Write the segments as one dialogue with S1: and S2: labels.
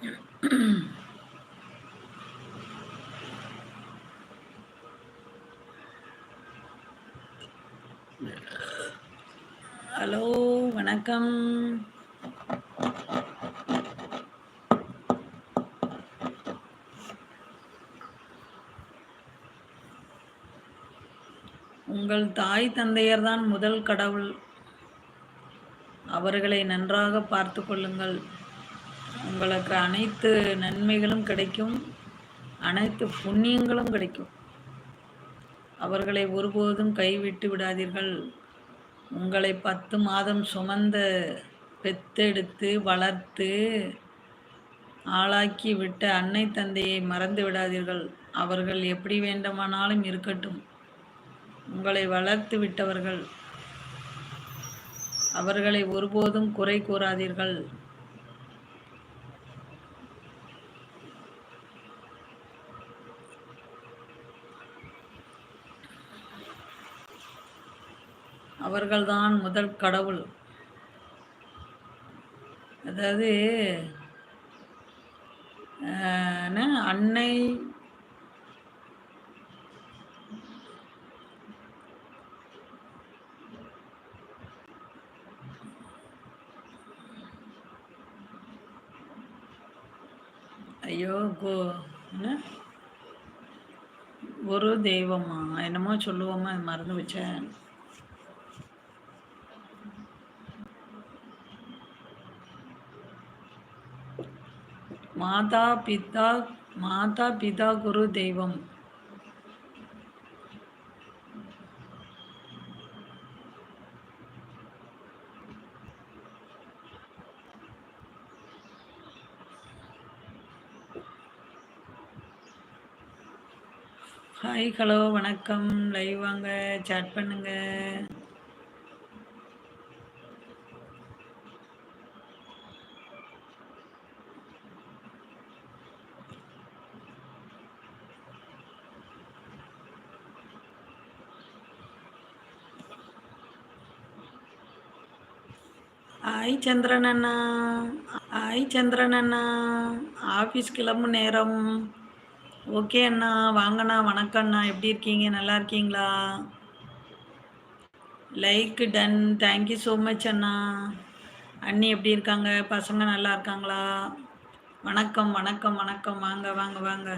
S1: Hello வணக்கம். உங்கள் தாய் தந்தையர் தான் முதல் கடவுள். அவர்களை நன்றாக பார்த்து கொள்ளுங்கள். உங்களுக்கு அனைத்து நன்மைகளும் கிடைக்கும். அனைத்து புண்ணியங்களும் கிடைக்கும். அவர்களை ஒருபோதும் கைவிட்டு விடாதீர்கள். உங்களை பத்து மாதம் சுமந்த பெத்தெடுத்து வளர்த்து ஆளாக்கி விட்ட அன்னை தந்தையை மறந்து விடாதீர்கள். அவர்கள் எப்படி வேண்டுமானாலும் இருக்கட்டும். உங்களை வளர்த்து விட்டவர்கள். அவர்களை ஒருபோதும் குறை கூறாதீர்கள். அவர்கள்தான் முதல் கடவுள். அதாவது அன்னை ஐயோ கோ என்ன? ஒரு தெய்வமா? என்னமோ சொல்லுவோமா மறந்து வச்சேன் மாதா பிதா மாதா பிதா குரு தெய்வம். ஹாய் ஹலோ வணக்கம். லைவ் வாங்க. சாட் பண்ணுங்க. ஹாய் சந்திரன் அண்ணா ஹாய் சந்திரன் அண்ணா ஆஃபீஸ் கிளம்பு நேரம். ஓகே அண்ணா வாங்கண்ணா வணக்கம் அண்ணா எப்படி இருக்கீங்க? நல்லா இருக்கீங்களா? Like done thank you so much அண்ணா. அண்ணி எப்படி இருக்காங்க? பசங்க நல்லா இருக்காங்களா? வணக்கம் வணக்கம் வணக்கம். வாங்க வாங்க வாங்க.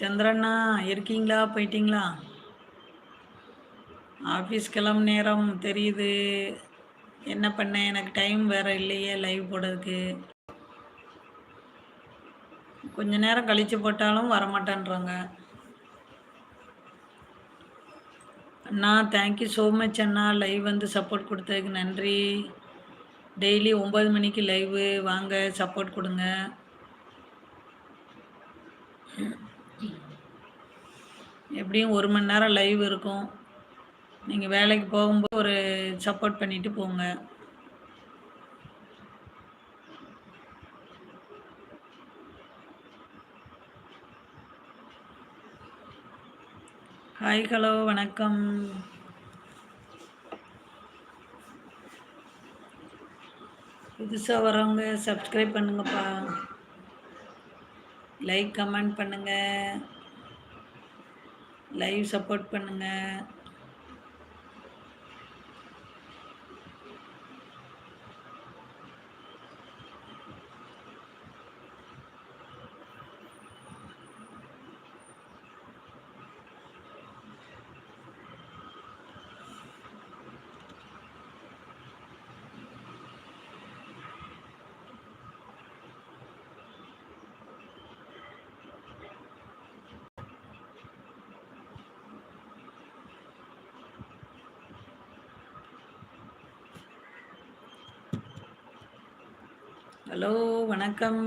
S1: சந்திரண்ணா இருக்கீங்களா? போயிட்டீங்களா? ஆஃபீஸ் கிளம்ப நேரம் தெரியுது. என்ன பண்ணேன் எனக்கு டைம் வேறு இல்லையே லைவ் போடுறதுக்கு. கொஞ்ச நேரம் கழித்து போட்டாலும் வரமாட்டேன்றாங்க. அண்ணா தேங்க்யூ ஸோ மச் அண்ணா. லைவ் வந்து சப்போர்ட் கொடுத்ததுக்கு நன்றி. டெய்லி ஒம்பது மணிக்கு லைவு. வாங்க சப்போர்ட் கொடுங்க. எப்படியும் ஒரு மணி நேரம் லைவ் இருக்கும். நீங்கள் வேலைக்கு போகும்போது ஒரு சப்போர்ட் பண்ணிவிட்டு போங்க. ஹாய் ஹலோ வணக்கம். புதுசாக வரவங்க சப்ஸ்கிரைப் பண்ணுங்கப்பா. லைக் கமெண்ட் பண்ணுங்கள் லைவ் சப்போர்ட் பண்ணுங்கள் ஹலோ வணக்கம்.